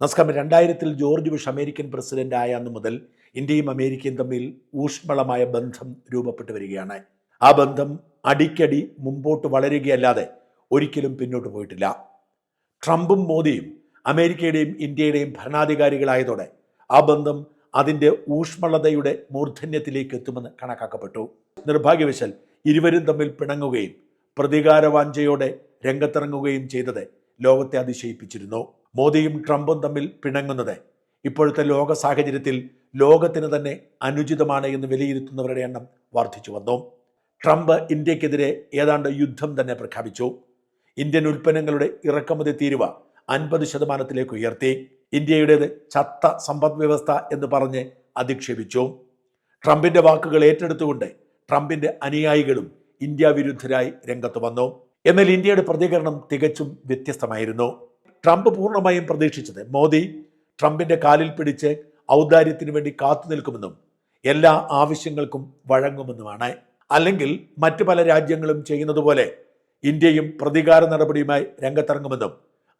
നമസ്കാരം രണ്ടായിരത്തിൽ George Bush American president ആയ അന്ന് മുതൽ ഇന്ത്യയും അമേരിക്കയും തമ്മിൽ ഊഷ്മളമായ ബന്ധം രൂപപ്പെട്ടു വരികയാണ്. ആ ബന്ധം അടിക്കടി മുമ്പോട്ട് വളരുകയല്ലാതെ ഒരിക്കലും പിന്നോട്ട് പോയിട്ടില്ല. ട്രംപും മോദിയും അമേരിക്കയുടെയും ഇന്ത്യയുടെയും ഭരണാധികാരികളായതോടെ ആ ബന്ധം അതിന്റെ ഊഷ്മളതയുടെ മൂർധന്യത്തിലേക്ക് എത്തുമെന്ന് കണക്കാക്കപ്പെട്ടു. നിർഭാഗ്യവശാൽ ഇരുവരും തമ്മിൽ പിണങ്ങുകയും പ്രതികാരവാഞ്ചയോടെ രംഗത്തിറങ്ങുകയും ചെയ്തത് ലോകത്തെ അതിശയിപ്പിച്ചിരുന്നു. മോദിയും ട്രംപും തമ്മിൽ പിണങ്ങുന്നത്. ഇപ്പോഴത്തെ ലോക സാഹചര്യത്തിൽ ലോകത്തിന് തന്നെ അനുചിതമാണ് എന്ന് വിലയിരുത്തുന്നവരുടെ എണ്ണം വർദ്ധിച്ചു വന്നു. ട്രംപ് ഇന്ത്യക്കെതിരെ ഏതാണ്ട് യുദ്ധം തന്നെ പ്രഖ്യാപിച്ചു. ഇന്ത്യൻ ഉൽപ്പന്നങ്ങളുടെ ഇറക്കുമതി തീരുവ അൻപത് ശതമാനത്തിലേക്ക് ഉയർത്തി. ഇന്ത്യയുടേത് ചത്ത സമ്പദ് വ്യവസ്ഥ എന്ന് പറഞ്ഞ് അധിക്ഷേപിച്ചു. ട്രംപിന്റെ വാക്കുകൾ ഏറ്റെടുത്തുകൊണ്ട് ട്രംപിന്റെ അനുയായികളും ഇന്ത്യ വിരുദ്ധരായി രംഗത്ത് വന്നു. എന്നാൽ ഇന്ത്യയുടെ പ്രതികരണം തികച്ചും വ്യത്യസ്തമായിരുന്നു. ട്രംപ് പൂർണമായും പ്രതീക്ഷിച്ചത് മോദി ട്രംപിന്റെ കാലിൽ പിടിച്ച് ഔദാര്യത്തിന് വേണ്ടി കാത്തു നിൽക്കുമെന്നും എല്ലാ ആവശ്യങ്ങൾക്കും വഴങ്ങുമെന്നുമാണ്. അല്ലെങ്കിൽ മറ്റ് പല രാജ്യങ്ങളും ചെയ്യുന്നത് പോലെ ഇന്ത്യയും പ്രതികാര നടപടിയുമായി രംഗത്തിറങ്ങുമെന്നും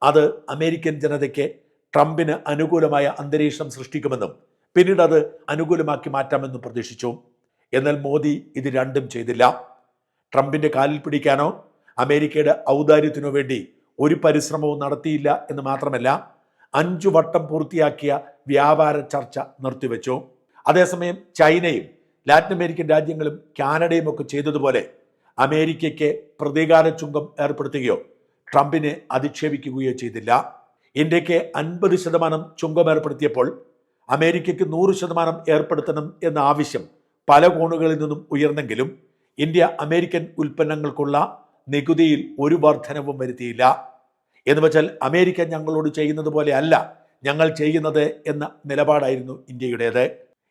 അത് അമേരിക്കൻ ജനതയ്ക്ക് ട്രംപിന് അനുകൂലമായ അന്തരീക്ഷം സൃഷ്ടിക്കുമെന്നും പിന്നീട് അത് അനുകൂലമാക്കി മാറ്റാമെന്നും പ്രതീക്ഷിച്ചു. എന്നാൽ മോദി ഇത് രണ്ടും ചെയ്തില്ല. ട്രംപിന്റെ കാലിൽ പിടിക്കാനോ അമേരിക്കയുടെ ഔദാര്യത്തിനോ വേണ്ടി ഒരു പരിശ്രമവും നടത്തിയില്ല എന്ന് മാത്രമല്ല അഞ്ചു വട്ടം പൂർത്തിയാക്കിയ വ്യാപാര ചർച്ച നിർത്തിവെച്ചു. അതേസമയം ചൈനയും ലാറ്റിൻ അമേരിക്കൻ രാജ്യങ്ങളും കാനഡയും ഒക്കെ ചെയ്തതുപോലെ അമേരിക്കയ്ക്ക് പ്രതികാര ചുങ്കം ഏർപ്പെടുത്തുകയോ ട്രംപിനെ അധിക്ഷേപിക്കുകയോ ചെയ്തില്ല. ഇന്ത്യയ്ക്ക് അൻപത് ശതമാനം ചുങ്കം ഏർപ്പെടുത്തിയപ്പോൾ അമേരിക്കയ്ക്ക് നൂറ് ശതമാനം ഏർപ്പെടുത്തണം എന്ന ആവശ്യം പല കോണുകളിൽ നിന്നും ഉയർന്നെങ്കിലും ഇന്ത്യ അമേരിക്കൻ ഉൽപ്പന്നങ്ങൾക്കുള്ള നികുതിയിൽ ഒരു വർധനവും വരുത്തിയില്ല. എന്ന് വെച്ചാൽ അമേരിക്ക ഞങ്ങളോട് ചെയ്യുന്നത് പോലെ അല്ല. ഞങ്ങൾ ചെയ്യുന്നത് എന്ന നിലപാടായിരുന്നു ഇന്ത്യയുടേത്.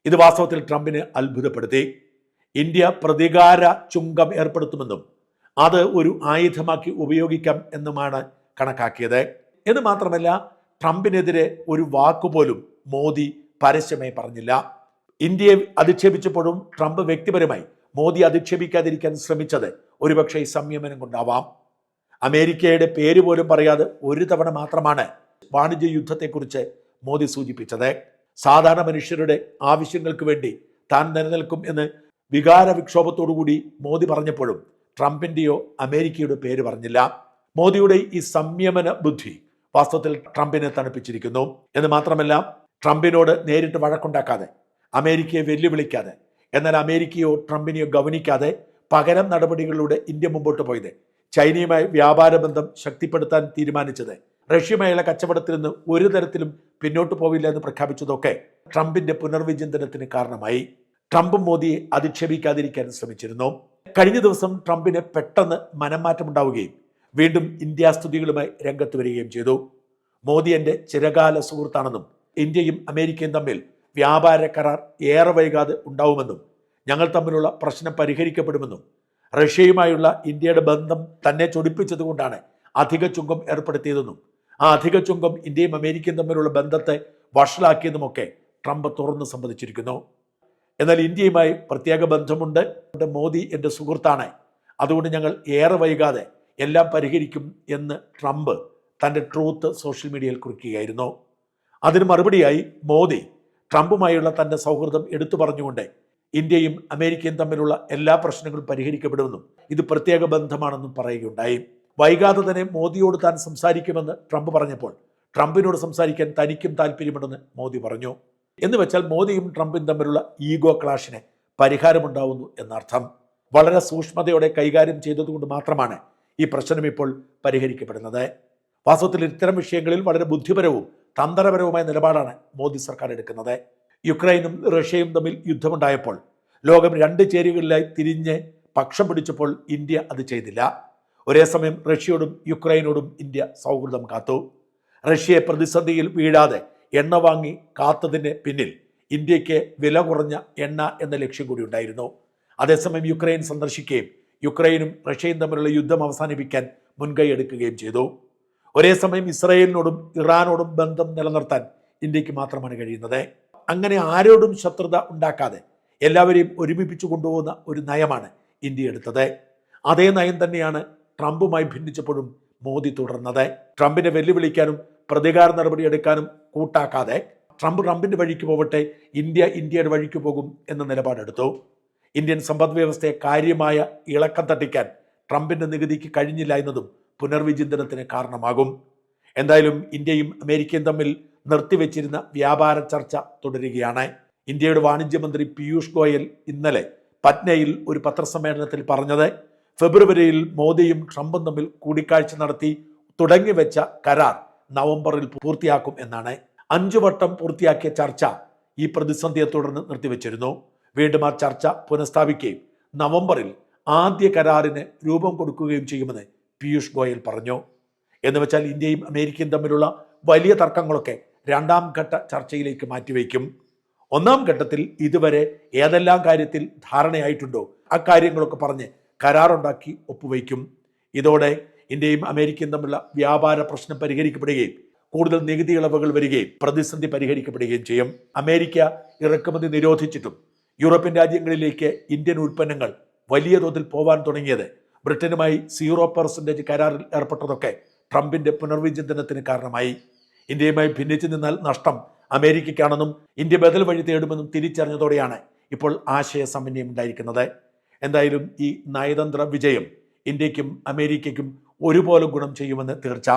ഇത് വാസ്തവത്തിൽ ട്രംപിനെ അത്ഭുതപ്പെടുത്തി. ഇന്ത്യ പ്രതികാര ചുങ്കം ഏർപ്പെടുത്തുമെന്നും അത് ഒരു ആയുധമാക്കി ഉപയോഗിക്കാം എന്നുമാണ് കണക്കാക്കിയത്. എന്ന് മാത്രമല്ല ട്രംപിനെതിരെ ഒരു വാക്കുപോലും മോദി പരസ്യമായി പറഞ്ഞില്ല. ഇന്ത്യയെ അധിക്ഷേപിച്ചപ്പോഴും ട്രംപ് വ്യക്തിപരമായി മോദി അധിക്ഷേപിക്കാതിരിക്കാൻ ശ്രമിച്ചത് ഒരുപക്ഷെ ഈ സംയമനം കൊണ്ടാവാം. അമേരിക്കയുടെ പേര് പോലും പറയാതെ ഒരു തവണ മാത്രമാണ് വാണിജ്യ യുദ്ധത്തെക്കുറിച്ച് മോദി സൂചിപ്പിച്ചത്. സാധാരണ മനുഷ്യരുടെ ആവശ്യങ്ങൾക്ക് വേണ്ടി താൻ നിലനിൽക്കും എന്ന് വികാര വിക്ഷോഭത്തോടുകൂടി മോദി പറഞ്ഞപ്പോഴും ട്രംപിന്റെയോ അമേരിക്കയുടെ പേര് പറഞ്ഞില്ല. മോദിയുടെ ഈ സംയമന ബുദ്ധി വാസ്തവത്തിൽ ട്രംപിനെ തണുപ്പിച്ചിരിക്കുന്നു. എന്ന് മാത്രമല്ല ട്രംപിനോട് നേരിട്ട് വഴക്കുണ്ടാക്കാതെ അമേരിക്കയെ വെല്ലുവിളിക്കാതെ എന്നാൽ അമേരിക്കയോ ട്രംപിനെയോ ഗവനിക്കാതെ പകരം നടപടികളിലൂടെ ഇന്ത്യ മുമ്പോട്ട് പോയത്. ചൈനയുമായി വ്യാപാര ബന്ധം ശക്തിപ്പെടുത്താൻ തീരുമാനിച്ചത്. റഷ്യയുമായുള്ള കച്ചവടത്തിൽ നിന്ന് ഒരു തരത്തിലും പിന്നോട്ട് പോവില്ല എന്ന് പ്രഖ്യാപിച്ചതൊക്കെ ട്രംപിന്റെ പുനർവിചിന്തനത്തിന് കാരണമായി. ട്രംപും മോദിയെ അധിക്ഷേപിക്കാതിരിക്കാൻ ശ്രമിച്ചിരുന്നു. കഴിഞ്ഞ ദിവസം ട്രംപിന് പെട്ടെന്ന് മനംമാറ്റമുണ്ടാവുകയും വീണ്ടും ഇന്ത്യാസ്തുതികളുമായി രംഗത്ത് വരികയും ചെയ്തു. മോദി എന്റെ ചിരകാല സുഹൃത്താണെന്നും ഇന്ത്യയും അമേരിക്കയും തമ്മിൽ വ്യാപാര കരാർ ഏറെ വൈകാതെ ഉണ്ടാവുമെന്നും ഞങ്ങൾ തമ്മിലുള്ള പ്രശ്നം പരിഹരിക്കപ്പെടുമെന്നും റഷ്യയുമായുള്ള ഇന്ത്യയുടെ ബന്ധം തന്നെ ചൊടിപ്പിച്ചതുകൊണ്ടാണ് അധിക ചുങ്കം ഏർപ്പെടുത്തിയതെന്നും ആ അധിക ചുങ്കം ഇന്ത്യയും അമേരിക്കയും തമ്മിലുള്ള ബന്ധത്തെ വഷളാക്കിയതുമൊക്കെ ട്രംപ് തുറന്ന് സമ്മതിച്ചിരിക്കുന്നു. എന്നാൽ ഇന്ത്യയുമായി പ്രത്യേക ബന്ധമുണ്ട്. മോദി എന്റെ സുഹൃത്താണ്. അതുകൊണ്ട് ഞങ്ങൾ ഏറെ വൈകാതെ എല്ലാം പരിഹരിക്കും എന്ന് ട്രംപ് തന്റെ ട്രൂത്ത് സോഷ്യൽ മീഡിയയിൽ കുറിക്കുകയായിരുന്നു. അതിന് മറുപടിയായി മോദി ട്രംപുമായുള്ള തന്റെ സൗഹൃദം എടുത്തു പറഞ്ഞുകൊണ്ട് ഇന്ത്യയും അമേരിക്കയും തമ്മിലുള്ള എല്ലാ പ്രശ്നങ്ങളും പരിഹരിക്കപ്പെടുമെന്നും ഇത് പ്രത്യേക ബന്ധമാണെന്നും പറയുകയുണ്ടായി. വൈകാതെ തന്നെ മോദിയോട് താൻ സംസാരിക്കുമെന്ന് ട്രംപ് പറഞ്ഞപ്പോൾ ട്രംപിനോട് സംസാരിക്കാൻ തനിക്കും താല്പര്യമുണ്ടെന്ന് മോദി പറഞ്ഞു. എന്ന് വെച്ചാൽ മോദിയും ട്രംപും തമ്മിലുള്ള ഈഗോ ക്ലാഷിന് പരിഹാരമുണ്ടാവുന്നു എന്നർത്ഥം. വളരെ സൂക്ഷ്മതയോടെ കൈകാര്യം ചെയ്തതുകൊണ്ട് മാത്രമാണ് ഈ പ്രശ്നം ഇപ്പോൾ പരിഹരിക്കപ്പെടുന്നത്. വാസ്തവത്തിൽ ഇത്തരം വിഷയങ്ങളിൽ വളരെ ബുദ്ധിപരവും തന്ത്രപരവുമായ നിലപാടാണ് മോദി സർക്കാർ എടുക്കുന്നത്. യുക്രൈനും റഷ്യയും തമ്മിൽ യുദ്ധമുണ്ടായപ്പോൾ ലോകം രണ്ട് ചേരികളിലായി തിരിഞ്ഞ് പക്ഷം പിടിച്ചപ്പോൾ ഇന്ത്യ അത് ചെയ്തില്ല. ഒരേ സമയം റഷ്യയോടും യുക്രൈനോടും ഇന്ത്യ സൗഹൃദം കാത്തു. റഷ്യയെ പ്രതിസന്ധിയിൽ വീഴാതെ എണ്ണ വാങ്ങി കാത്തതിന് പിന്നിൽ ഇന്ത്യയ്ക്ക് വില കുറഞ്ഞ എണ്ണ എന്ന ലക്ഷ്യം കൂടി ഉണ്ടായിരുന്നു. അതേസമയം യുക്രൈൻ സന്ദർശിക്കുകയും യുക്രൈനും റഷ്യയും തമ്മിലുള്ള യുദ്ധം അവസാനിപ്പിക്കാൻ മുൻകൈ എടുക്കുകയും ചെയ്തു. ഒരേ സമയം ഇസ്രായേലിനോടും ഇറാനോടും ബന്ധം നിലനിർത്താൻ ഇന്ത്യയ്ക്ക് മാത്രമാണ് കഴിയുന്നത്. അങ്ങനെ ആരോടും ശത്രുത ഉണ്ടാക്കാതെ എല്ലാവരെയും ഒരുമിപ്പിച്ചു കൊണ്ടുപോകുന്ന ഒരു നയമാണ് ഇന്ത്യ എടുത്തത്. അതേ നയം തന്നെയാണ് ട്രംപുമായി ഭിന്നിച്ചപ്പോഴും മോദി തുടർന്നത്. ട്രംപിനെ വെല്ലുവിളിക്കാനും പ്രതികാര നടപടി എടുക്കാനും കൂട്ടാക്കാതെ ട്രംപ് ട്രംപിന്റെ വഴിക്ക് പോവട്ടെ ഇന്ത്യ ഇന്ത്യയുടെ വഴിക്ക് പോകും എന്ന നിലപാടെടുത്തു. ഇന്ത്യൻ സമ്പദ് വ്യവസ്ഥയെ കാര്യമായ ഇളക്കം തട്ടിക്കാൻ ട്രംപിന്റെ നികുതിക്ക് കഴിഞ്ഞില്ല എന്നതും പുനർവിചിന്തനത്തിന് കാരണമാകും. എന്തായാലും ഇന്ത്യയും അമേരിക്കയും തമ്മിൽ നിർത്തിവെച്ചിരുന്ന വ്യാപാര ചർച്ച തുടരുകയാണ്. ഇന്ത്യയുടെ വാണിജ്യമന്ത്രി പീയൂഷ് ഗോയൽ ഇന്നലെ പറ്റ്നയിൽ ഒരു പത്രസമ്മേളനത്തിൽ പറഞ്ഞത് ഫെബ്രുവരിയിൽ മോദിയും ട്രംപും തമ്മിൽ കൂടിക്കാഴ്ച നടത്തി തുടങ്ങിവെച്ച കരാർ നവംബറിൽ പൂർത്തിയാക്കും എന്നാണ്. അഞ്ചു വട്ടം പൂർത്തിയാക്കിയ ചർച്ച ഈ പ്രതിസന്ധിയെ തുടർന്ന് നിർത്തിവെച്ചിരുന്നു. വീണ്ടും ആ ചർച്ച പുനഃസ്ഥാപിക്കുകയും നവംബറിൽ ആദ്യ കരാറിന് രൂപം കൊടുക്കുകയും ചെയ്യുമെന്ന് പീയൂഷ് ഗോയൽ പറഞ്ഞു. എന്നുവെച്ചാൽ ഇന്ത്യയും അമേരിക്കയും തമ്മിലുള്ള വലിയ തർക്കങ്ങളൊക്കെ രണ്ടാം ഘട്ട ചർച്ചയിലേക്ക് മാറ്റിവെക്കും. ഒന്നാം ഘട്ടത്തിൽ ഇതുവരെ ഏതെല്ലാം കാര്യത്തിൽ ധാരണയായിട്ടുണ്ടോ? അക്കാര്യങ്ങളൊക്കെ പറഞ്ഞ് കരാറുണ്ടാക്കി ഒപ്പുവയ്ക്കും ഇതോടെ ഇന്ത്യയും അമേരിക്കയും തമ്മിലുള്ള വ്യാപാര പ്രശ്നം പരിഹരിക്കപ്പെടുകയും കൂടുതൽ നികുതി ഇളവുകൾ വരികയും പ്രതിസന്ധി പരിഹരിക്കപ്പെടുകയും ചെയ്യും. അമേരിക്ക ഇറക്കുമതി നിരോധിച്ചിട്ടും യൂറോപ്യൻ രാജ്യങ്ങളിലേക്ക് ഇന്ത്യൻ ഉൽപ്പന്നങ്ങൾ വലിയ തോതിൽ പോവാൻ തുടങ്ങിയത് ബ്രിട്ടനുമായി സീറോ പെർസെന്റേജ് കരാറിൽ ഏർപ്പെട്ടതൊക്കെ ട്രംപിന്റെ പുനർവിചിന്തനത്തിന് കാരണമായി. ഇന്ത്യയുമായി ഭിന്നിച്ചു നിന്നാൽ നഷ്ടം അമേരിക്കയ്ക്കാണെന്നും ഇന്ത്യ ബദൽ വഴി തേടുമെന്നും തിരിച്ചറിഞ്ഞതോടെയാണ് ഇപ്പോൾ ആശയ സമന്വയം ഉണ്ടായിരിക്കുന്നത്. എന്തായാലും ഈ നയതന്ത്ര വിജയം ഇന്ത്യക്കും അമേരിക്കയ്ക്കും ഒരുപോലെ ഗുണം ചെയ്യുമെന്ന് തീർച്ച.